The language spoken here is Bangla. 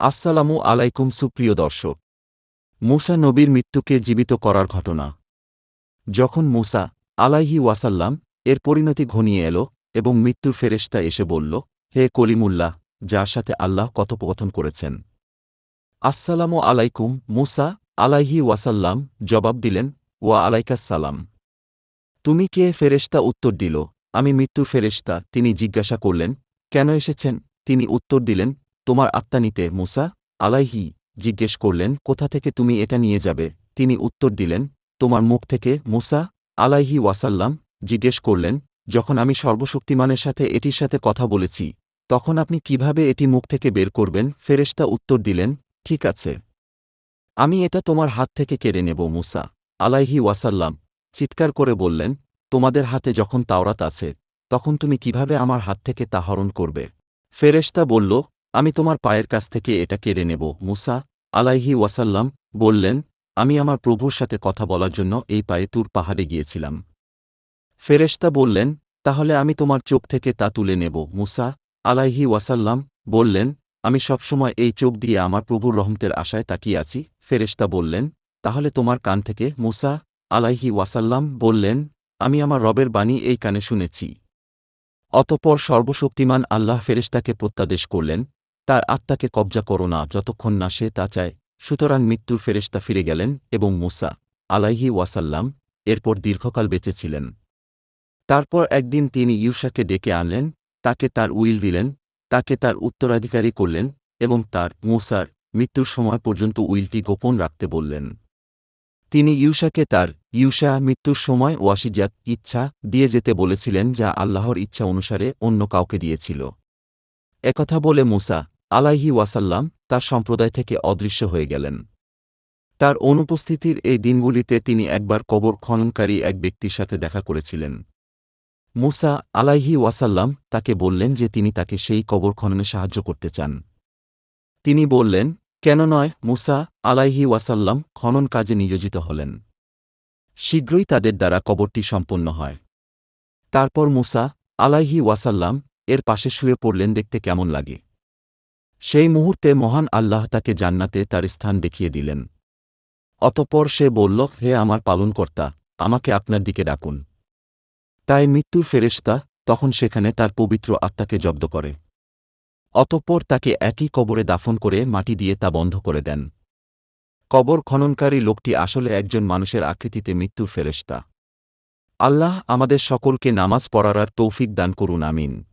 আসসালামু আলাইকুম সুপ্রিয় দর্শক। মুসা নবীর মৃত্যুকে জীবিত করার ঘটনা। যখন মুসা আলাইহি ওয়াসাল্লাম এর পরিণতি ঘনিয়ে এল এবং মৃত্যুর ফেরেশতা এসে বলল, হে কলিমুল্লাহ, যার সাথে আল্লাহ কথোপকথন করেছেন। আসসালামু আলাইকুম মুসা আলাইহি ওয়াসাল্লাম, জবাব দিলেন, ওয়া আলাইকাসসালাম তুমি কে? ফেরেশতা উত্তর দিল, আমি মৃত্যুর ফেরেশতা। তিনি জিজ্ঞাসা করলেন, কেন এসেছেন? তিনি উত্তর দিলেন তোমার আত্মা নিতে মুসা আলাইহি জিজ্ঞেস করলেন, কোথা থেকে তুমি এটা নিয়ে যাবে? তিনি উত্তর দিলেন, তোমার মুখ থেকে মুসা আলাইহি ওয়াসাল্লাম জিজ্ঞেস করলেন, যখন আমি সর্বশক্তিমানের সাথে এটির সাথে কথা বলেছি, তখন আপনি কীভাবে এটি মুখ থেকে বের করবেন? ফেরেশতা উত্তর দিলেন, ঠিক আছে। আমি এটা তোমার হাত থেকে কেড়ে নেব। মুসা আলাইহি ওয়াসাল্লাম চিৎকার করে বললেন, তোমাদের হাতে যখন তাওরাত আছে, তখন তুমি কীভাবে আমার হাত থেকে তা হরণ করবে? ফেরেশতা বলল আমি তোমার পায়ের কাছ থেকে এটা কেড়ে নেব। মুসা আলাইহি ওয়াসাল্লাম বললেন, আমি আমার প্রভুর সাথে কথা বলার জন্য এই পায়ে তুর পাহাড়ে গিয়েছিলাম। ফেরেশতা বললেন, তাহলে আমি তোমার চোখ থেকে তা তুলে নেব। মুসা আলাইহি ওয়াসাল্লাম বললেন, আমি সবসময় এই চোখ দিয়ে আমার প্রভুর রহমতের আশায় তাকিয়ে আছি। ফেরেশতা বললেন, তাহলে তোমার কান থেকে মুসা আলাইহি ওয়াসাল্লাম বললেন, আমি আমার রবের বাণী এই কানে শুনেছি। অতপর সর্বশক্তিমান আল্লাহ ফেরেশতাকে প্রত্যাদেশ করলেন তার আত্মাকে কবজা করো না, যতক্ষণ না সে তা চায়। সুতরাং মৃত্যুর ফেরেশতা ফিরে গেলেন এবং মুসা আলাইহি ওয়াসাল্লাম এরপর দীর্ঘকাল বেঁচেছিলেন তারপর একদিন তিনি ইউসাকে ডেকে আনলেন, তাকে তার উইল দিলেন, তাকে তার উত্তরাধিকারী করলেন এবং তার মুসার মৃত্যুর সময় পর্যন্ত উইলটি গোপন রাখতে বললেন। তিনি ইউসাকে তার ইউসা মৃত্যুর সময় ওয়াসিজাত ইচ্ছা দিয়ে যেতে বলেছিলেন যা আল্লাহর ইচ্ছা অনুসারে অন্য কাউকে দিয়েছিল। একথা বলে মুসা আলাইহি ওয়াসাল্লাম তার সম্প্রদায় থেকে অদৃশ্য হয়ে গেলেন। তার অনুপস্থিতির এই দিনগুলিতে তিনি একবার কবর খননকারী এক ব্যক্তির সাথে দেখা করেছিলেন। মুসা আলাইহি ওয়াসাল্লাম তাকে বললেন যে তিনি তাকে সেই কবর খননে সাহায্য করতে চান। তিনি বললেন, কেন নয়, মুসা আলাইহি ওয়াসাল্লাম খনন কাজে নিয়োজিত হলেন। শীঘ্রই তাদের দ্বারা কবরটি সম্পন্ন হয়। তারপর মুসা আলাইহি ওয়াসাল্লাম এর পাশে শুয়ে পড়লেন দেখতে কেমন লাগে। সেই মুহূর্তে মহান আল্লাহ তাকে জান্নাতে তার স্থান দেখিয়ে দিলেন। অতপর সে বলল, হে আমার পালনকর্তা, আমাকে আপনার দিকে ডাকুন। তাই মৃত্যুর ফেরেশতা তখন সেখানে তার পবিত্র আত্মাকে জব্দ করে। অতঃপর তাকে একই কবরে দাফন করে মাটি দিয়ে তা বন্ধ করে দেন। কবর খননকারী লোকটি আসলে একজন মানুষের আকৃতিতে মৃত্যুর ফেরেশতা। আল্লাহ আমাদের সকলকে নামাজ পড়ার তৌফিক দান করুন, আমিন।